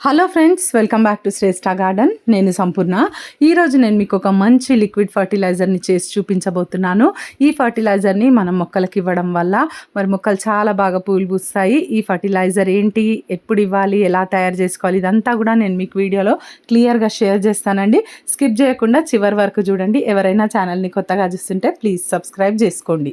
Hello friends welcome back to Shreshta garden నేను సంపూర్ణ. ఈరోజు నేను మీకు ఒక మంచి లిక్విడ్ ఫర్టిలైజర్ని చేసి చూపించబోతున్నాను. ఈ ఫర్టిలైజర్ని మనం మొక్కలకి ఇవ్వడం వల్ల మరి మొక్కలు చాలా బాగా పూలు పూస్తాయి. ఈ ఫర్టిలైజర్ ఏంటి ఎప్పుడు ఇవ్వాలి ఎలా తయారు చేసుకోవాలి ఇదంతా కూడా నేను మీకు వీడియోలో క్లియర్గా షేర్ చేస్తానండి. స్కిప్ చేయకుండా చివరి వరకు చూడండి. ఎవరైనా ఛానల్ని కొత్తగా చూస్తుంటే ప్లీజ్ సబ్స్క్రైబ్ చేసుకోండి.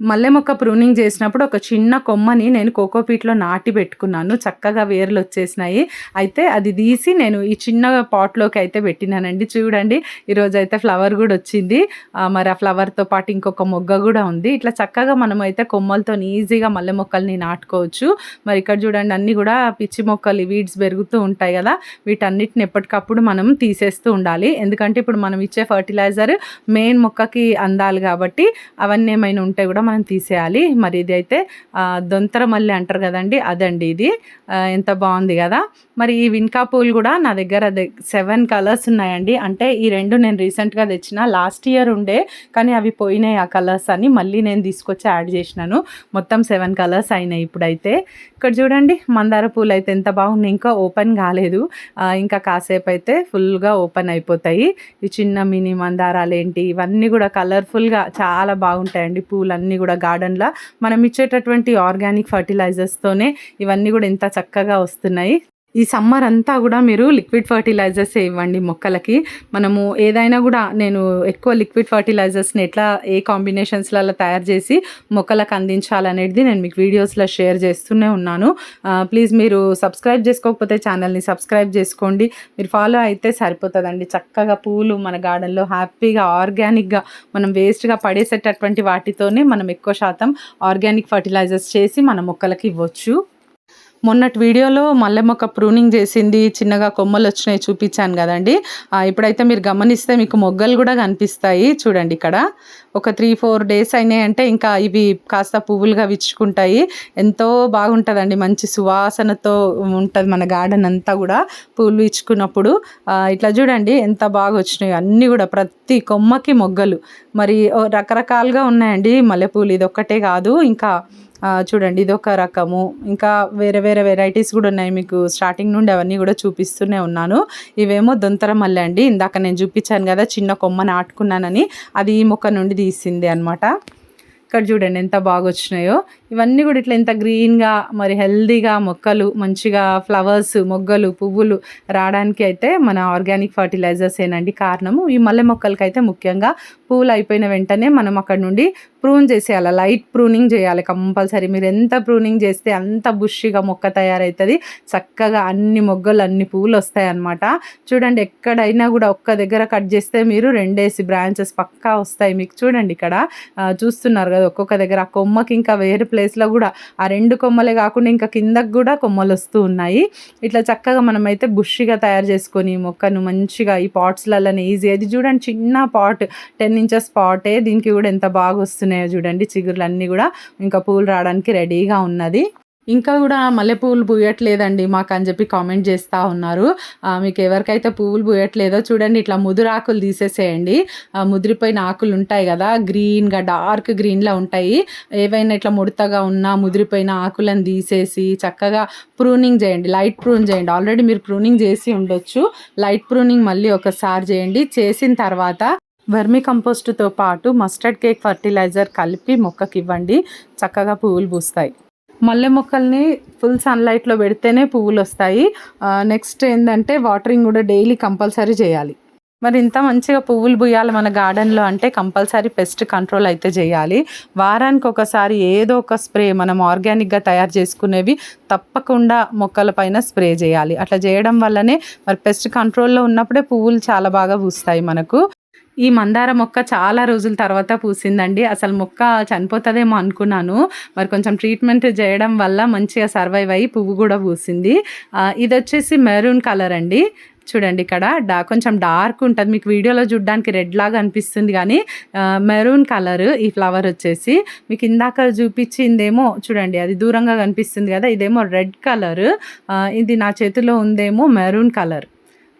మల్లె మొక్క ప్రూనింగ్ చేసినప్పుడు ఒక చిన్న కొమ్మని నేను కోకోపీట్లో నాటి పెట్టుకున్నాను. చక్కగా వేర్లు వచ్చేసినాయి. అయితే అది తీసి నేను ఈ చిన్న పాట్లోకి అయితే పెట్టినానండి. చూడండి ఈరోజు అయితే ఫ్లవర్ కూడా వచ్చింది. మరి ఆ ఫ్లవర్తో పాటు ఇంకొక మొగ్గ కూడా ఉంది. ఇట్లా చక్కగా మనం అయితే కొమ్మలతో ఈజీగా మల్లె మొక్కల్ని నాటుకోవచ్చు. మరి ఇక్కడ చూడండి అన్నీ కూడా పిచ్చి మొక్కలు వీడ్స్ పెరుగుతూ ఉంటాయి కదా. వీటన్నిటిని ఎప్పటికప్పుడు మనం తీసేస్తూ ఉండాలి. ఎందుకంటే ఇప్పుడు మనం ఇచ్చే ఫర్టిలైజర్ మెయిన్ మొక్కకి అందాలి కాబట్టి అవన్నీ ఏమైనా ఉంటే కూడా మనం తీసేయాలి. మరి ఇదైతే దొంతరమల్లి దొంతర మల్లి అంటారు కదండి అదండి ఇది. ఎంత బాగుంది కదా. మరి ఈ విన్కా పూలు కూడా నా దగ్గర సెవెన్ కలర్స్ ఉన్నాయండి. అంటే ఈ రెండు నేను రీసెంట్గా తెచ్చిన లాస్ట్ ఇయర్ ఉండే కానీ అవి పోయినాయి ఆ కలర్స్ అని మళ్ళీ నేను తీసుకొచ్చి యాడ్ చేసినాను. మొత్తం సెవెన్ కలర్స్ అయినాయి ఇప్పుడైతే. ఇక్కడ చూడండి మందార పూలు అయితే ఎంత బాగుంది ఇంకా ఓపెన్ కాలేదు. ఇంకా కాసేపు అయితే ఫుల్గా ఓపెన్ అయిపోతాయి. ఈ చిన్న మినీ మందారాలు ఏంటి ఇవన్నీ కూడా కలర్ఫుల్గా చాలా బాగుంటాయండి పూలన్నీ. కూడా గార్డెన్లో మనం ఇచ్చేటటువంటి ఆర్గానిక్ ఫర్టిలైజర్స్తోనే ఇవన్నీ కూడా ఎంత చక్కగా వస్తున్నాయి. ఈ సమ్మర్ అంతా కూడా మీరు లిక్విడ్ ఫర్టిలైజర్స్ ఇవ్వండి మొక్కలకి. మనము ఏదైనా కూడా నేను ఎక్కువ లిక్విడ్ ఫర్టిలైజర్స్ని ఎట్లా ఏ కాంబినేషన్స్లలో తయారు చేసి మొక్కలకు అందించాలనేది నేను మీకు వీడియోస్లో షేర్ చేస్తూనే ఉన్నాను. ప్లీజ్ మీరు సబ్స్క్రైబ్ చేసుకోకపోతే ఛానల్ని సబ్స్క్రైబ్ చేసుకోండి. మీరు ఫాలో అయితే సరిపోతుందండి. చక్కగా పూలు మన గార్డెన్లో హ్యాపీగా ఆర్గానిక్గా మనం వేస్ట్గా పడేసేటటువంటి వాటితోనే మనం ఎక్కువ శాతం ఆర్గానిక్ ఫర్టిలైజర్స్ చేసి మన మొక్కలకి ఇవ్వచ్చు. మొన్నటి వీడియోలో మల్లె మొక్క ప్రూనింగ్ చేసింది చిన్నగా కొమ్మలు వచ్చినాయి చూపించాను కదండి. ఇప్పుడైతే మీరు గమనిస్తే మీకు మొగ్గలు కూడా కనిపిస్తాయి చూడండి ఇక్కడ. ఒక త్రీ ఫోర్ డేస్ అయినాయి అంటే ఇంకా ఇవి కాస్త పువ్వులుగా విచ్చుకుంటాయి. ఎంతో బాగుంటుందండి మంచి సువాసనతో ఉంటుంది మన గార్డెన్ అంతా కూడా పువ్వులు ఇచ్చుకున్నప్పుడు ఇట్లా చూడండి ఎంత బాగా వచ్చినాయి అన్నీ కూడా ప్రతి కొమ్మకి మొగ్గలు. మరి రకరకాలుగా ఉన్నాయండి మల్లెపూలు ఇది ఒక్కటే కాదు ఇంకా చూడండి ఇది ఒక రకము. ఇంకా వేరే వేరే వెరైటీస్ కూడా ఉన్నాయి మీకు. స్టార్టింగ్ నుండి అవన్నీ కూడా చూపిస్తూనే ఉన్నాను. ఇవేమో దొంతర మల్లె అండి. ఇందాక నేను చూపించాను కదా చిన్న కొమ్మ నాటుకున్నానని అది ఈ మొక్క నుండి తీసింది అనమాట ఇక్కడ చూడండి ఎంత బాగా వచ్చినాయో. ఇవన్నీ కూడా ఇట్లా ఎంత గ్రీన్గా మరి హెల్దీగా మొక్కలు మంచిగా ఫ్లవర్స్ మొగ్గలు పువ్వులు రావడానికి అయితే మన ఆర్గానిక్ ఫర్టిలైజర్స్ ఏనండి కారణము. ఈ మల్లె మొక్కలకి అయితే ముఖ్యంగా పువ్వులు అయిపోయిన వెంటనే మనం అక్కడ నుండి ప్రూన్ చేసేయాలి లైట్ ప్రూనింగ్ చేయాలి కంపల్సరీ మీరు ఎంత ప్రూనింగ్ చేస్తే అంత బుష్గా మొక్క తయారవుతుంది చక్కగా అన్ని మొగ్గలు అన్ని పువ్వులు వస్తాయి అన్నమాట చూడండి ఎక్కడైనా కూడా ఒక్క దగ్గర కట్ చేస్తే మీరు రెండేసి బ్రాంచెస్ పక్కా వస్తాయి మీకు. చూడండి ఇక్కడ చూస్తున్నారు కదా ఒక్కొక్క దగ్గర ఆ కొమ్మకి ఇంకా వేరే ప్లేస్లో కూడా ఆ రెండు కొమ్మలే కాకుండా ఇంకా కిందకు కూడా కొమ్మలు వస్తూ ఉన్నాయి. ఇట్లా చక్కగా మనమైతే బుష్గా తయారు చేసుకొని మొక్కను మంచిగా ఈ పాట్స్లలోనే ఈజీ అది చూడండి చిన్న పాట్ టెన్ ఇంచెస్ పాటే దీనికి కూడా ఎంత బాగా వస్తున్నాయి. ఉన్నాయో చూడండి చిగురులు అన్నీ కూడా ఇంకా పూలు రావడానికి రెడీగా ఉన్నది. ఇంకా కూడా మల్లెపూలు పూయట్లేదండి మాకు అని చెప్పి కామెంట్ చేస్తూ ఉన్నారు. మీకు ఎవరికైతే పువ్వులు పూయట్లేదో చూడండి ఇట్లా ముదురాకులు తీసేసేయండి. ముదిరిపోయిన ఆకులు ఉంటాయి కదా గ్రీన్గా డార్క్ గ్రీన్లో ఉంటాయి. ఏవైనా ఇట్లా ముడతగా ఉన్న ముదిరిపోయిన ఆకులను తీసేసి చక్కగా ప్రూనింగ్ చేయండి లైట్ ప్రూన్ చేయండి. ఆల్రెడీ మీరు ప్రూనింగ్ చేసి ఉండొచ్చు. లైట్ ప్రూనింగ్ మళ్ళీ ఒకసారి చేయండి. చేసిన తర్వాత వర్మి కంపోస్ట్తో పాటు మస్టర్డ్ కేక్ ఫర్టిలైజర్ కలిపి మొక్కకి ఇవ్వండి చక్కగా పువ్వులు పూస్తాయి. మల్లె మొక్కల్ని ఫుల్ సన్లైట్లో పెడితేనే పువ్వులు వస్తాయి. నెక్స్ట్ ఏంటంటే వాటరింగ్ కూడా డైలీ కంపల్సరీ చేయాలి. మరి ఇంత మంచిగా పువ్వులు పూయాలి మన గార్డెన్లో అంటే కంపల్సరీ పెస్ట్ కంట్రోల్ అయితే చేయాలి. వారానికి ఒకసారి ఏదో ఒక స్ప్రే మనం ఆర్గానిక్గా తయారు చేసుకునేవి తప్పకుండా మొక్కల పైన స్ప్రే చేయాలి. అట్లా చేయడం వల్లనే మరి పెస్ట్ కంట్రోల్లో ఉన్నప్పుడే పువ్వులు చాలా బాగా పూస్తాయి మనకు. ఈ మందార మొక్క చాలా రోజుల తర్వాత పూసిందండి. అసలు మొక్క చనిపోతుందేమో అనుకున్నాను. మరి కొంచెం ట్రీట్మెంట్ చేయడం వల్ల మంచిగా సర్వైవ్ అయ్యి పువ్వు కూడా పూసింది. ఇది వచ్చేసి మెరూన్ కలర్ అండి. చూడండి ఇక్కడ డా కొంచెం డార్క్ ఉంటుంది. మీకు వీడియోలో చూడడానికి రెడ్ లాగా అనిపిస్తుంది కానీ మెరూన్ కలర్ ఈ ఫ్లవర్ వచ్చేసి. మీకు ఇందాక చూపించిందేమో చూడండి అది దూరంగా కనిపిస్తుంది కదా ఇదేమో రెడ్ కలర్. ఇది నా చేతిలో ఉందేమో మెరూన్ కలర్.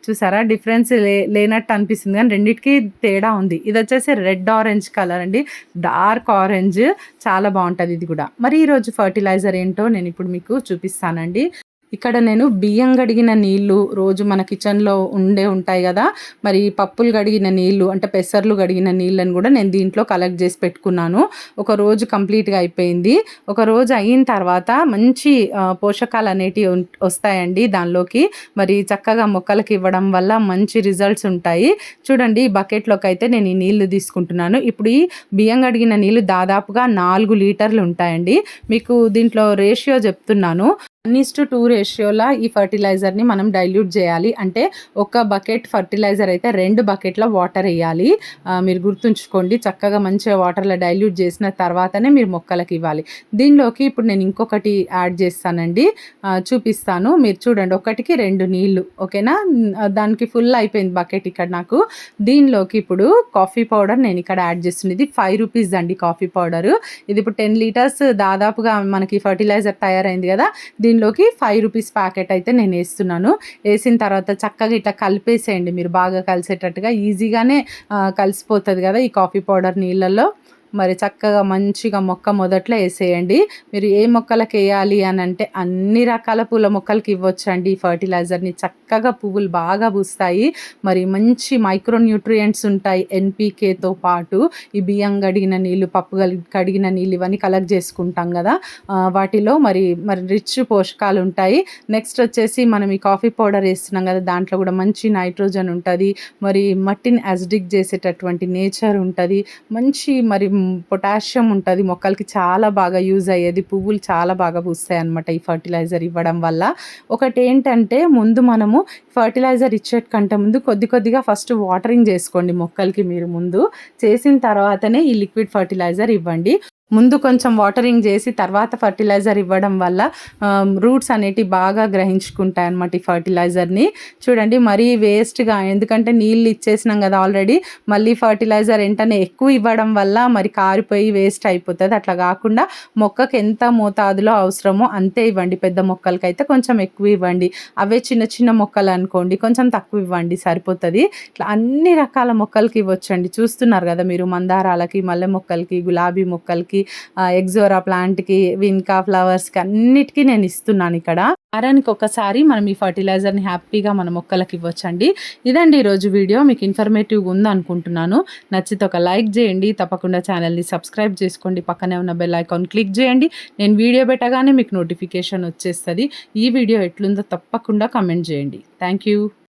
చూసారా? డిఫరెన్స్ లే లేనట్టు అనిపిస్తుంది. కానీ రెండింటికి తేడా ఉంది. ఇది వచ్చేసి రెడ్ ఆరెంజ్ కలర్ అండి. Dark orange. చాలా బాగుంటుంది ఇది కూడా. మరి ఈరోజు ఫర్టిలైజర్ ఏంటో నేను ఇప్పుడు మీకు చూపిస్తానండి. ఇక్కడ నేను బియ్యం గడిగిన నీళ్ళు రోజు మన కిచెన్లో ఉండే ఉంటాయి కదా. మరి పప్పులు గడిగిన నీళ్ళు అంటే పెసర్లు గడిగిన నీళ్ళని కూడా నేను దీంట్లో కలెక్ట్ చేసి పెట్టుకున్నాను. ఒక రోజు కంప్లీట్గా అయిపోయింది. ఒక రోజు అయిన తర్వాత మంచి పోషకాలు అనేటివి వస్తాయండి దానిలోకి. మరి చక్కగా మొక్కలకి ఇవ్వడం వల్ల మంచి రిజల్ట్స్ ఉంటాయి. చూడండి ఈ బకెట్లోకి అయితే నేను ఈ నీళ్ళు తీసుకుంటున్నాను. ఇప్పుడు ఈ బియ్యం గడిగిన నీళ్ళు దాదాపుగా నాలుగు లీటర్లు ఉంటాయండి. మీకు దీంట్లో రేషియో చెప్తున్నాను. వన్ ఈస్ టు టూ రేషియోలా ఈ ఫర్టిలైజర్ని మనం డైల్యూట్ చేయాలి. అంటే ఒక బకెట్ ఫర్టిలైజర్ అయితే రెండు బకెట్ల వాటర్ వేయాలి. మీరు గుర్తుంచుకోండి చక్కగా మంచిగా వాటర్లో డైల్యూట్ చేసిన తర్వాతనే మీరు మొక్కలకి ఇవ్వాలి. దీనిలోకి ఇప్పుడు నేను ఇంకొకటి యాడ్ చేస్తానండి. చూపిస్తాను. మీరు చూడండి ఒకటికి రెండు నీళ్ళు ఓకేనా? దానికి ఫుల్ అయిపోయింది బకెట్ ఇక్కడ నాకు. దీనిలోకి ఇప్పుడు కాఫీ పౌడర్ నేను ఇక్కడ యాడ్ చేస్తున్నది. ఇది ఫైవ్ రూపీస్ అండి కాఫీ పౌడర్. ఇది ఇప్పుడు టెన్ లీటర్స్ దాదాపుగా మనకి ఫర్టిలైజర్ తయారైంది కదా. దీనిలోకి ఫైవ్ రూపీస్ ప్యాకెట్ అయితే నేను వేస్తున్నాను. వేసిన తర్వాత చక్కగా ఇట్లా కలిపేసేయండి. మీరు బాగా కలిసేటట్టుగా ఈజీగానే కలిసిపోతుంది కదా ఈ కాఫీ పౌడర్ నీళ్ళల్లో. మరి చక్కగా మంచిగా మొక్క మొదట్లో వేసేయండి. మీరు ఏ మొక్కలకు వేయాలి అని అంటే అన్ని రకాల పూల మొక్కలకి ఇవ్వచ్చు అండి ఈ ఫర్టిలైజర్ని చక్కగా పువ్వులు బాగా పూస్తాయి. మరి మంచి మైక్రో న్యూట్రియంట్స్ ఉంటాయి ఎన్పికేతో పాటు ఈ బియ్యం కడిగిన నీళ్ళు పప్పు కడిగిన నీళ్ళు ఇవన్నీ కలెక్ట్ చేసుకుంటాం కదా. వాటిలో మరి మరి రిచ్ పోషకాలు ఉంటాయి. నెక్స్ట్ వచ్చేసి మనం ఈ కాఫీ పౌడర్ వేస్తున్నాం కదా దాంట్లో కూడా మంచి నైట్రోజన్ ఉంటుంది. మరి మట్టిని యాసిడిక్ చేసేటటువంటి నేచర్ ఉంటుంది. మంచి మరి పొటాషియం ఉంటుంది మొక్కలకి చాలా బాగా యూజ్ అయ్యేది పువ్వులు చాలా బాగా పూస్తాయి అనమాట ఈ ఫర్టిలైజర్ ఇవ్వడం వల్ల. ఒకటి ఏంటంటే ముందు మనము ఫర్టిలైజర్ ఇచ్చేటకంటే ముందు కొద్ది కొద్దిగా ఫస్ట్ వాటరింగ్ చేసుకోండి మొక్కలకి మీరు ముందు. చేసిన తర్వాతనే ఈ లిక్విడ్ ఫర్టిలైజర్ ఇవ్వండి. ముందు కొంచెం వాటరింగ్ చేసి తర్వాత ఫర్టిలైజర్ ఇవ్వడం వల్ల రూట్స్ అనేటివి బాగా గ్రహించుకుంటాయి అనమాట ఈ ఫర్టిలైజర్ని చూడండి మరీ వేస్ట్గా ఎందుకంటే నీళ్ళు ఇచ్చేసినాం కదా ఆల్రెడీ మళ్ళీ ఫర్టిలైజర్ వెంటనే ఎక్కువ ఇవ్వడం వల్ల మరి కారిపోయి వేస్ట్ అయిపోతుంది. అట్లా కాకుండా మొక్కకి ఎంత మోతాదులో అవసరమో అంతే ఇవ్వండి. పెద్ద మొక్కలకైతే కొంచెం ఎక్కువ ఇవ్వండి. అవే చిన్న చిన్న మొక్కలు అనుకోండి కొంచెం తక్కువ ఇవ్వండి సరిపోతుంది. ఇట్లా అన్ని రకాల మొక్కలకి ఇవ్వచ్చండి. చూస్తున్నారు కదా మీరు మందారాలకి మల్లె మొక్కలకి గులాబీ మొక్కలకి ఎగ్జోరా ప్లాంట్కి విన్కా ఫ్లవర్స్కి అన్నిటికీ నేను ఇస్తున్నాను ఇక్కడ. వారానికి ఒకసారి మనం ఈ ఫర్టిలైజర్ని హ్యాపీగా మన మొక్కలకి ఇవ్వచ్చండి. ఇదండి ఈరోజు వీడియో. మీకు ఇన్ఫర్మేటివ్గా ఉందనుకుంటున్నాను. నచ్చితే ఒక లైక్ చేయండి. తప్పకుండా ఛానల్ని సబ్స్క్రైబ్ చేసుకోండి. పక్కనే ఉన్న బెల్ ఐకాన్ క్లిక్ చేయండి. నేను వీడియో పెట్టగానే మీకు నోటిఫికేషన్ వచ్చేస్తుంది. ఈ వీడియో ఎట్లుందో తప్పకుండా కమెంట్ చేయండి. Thank you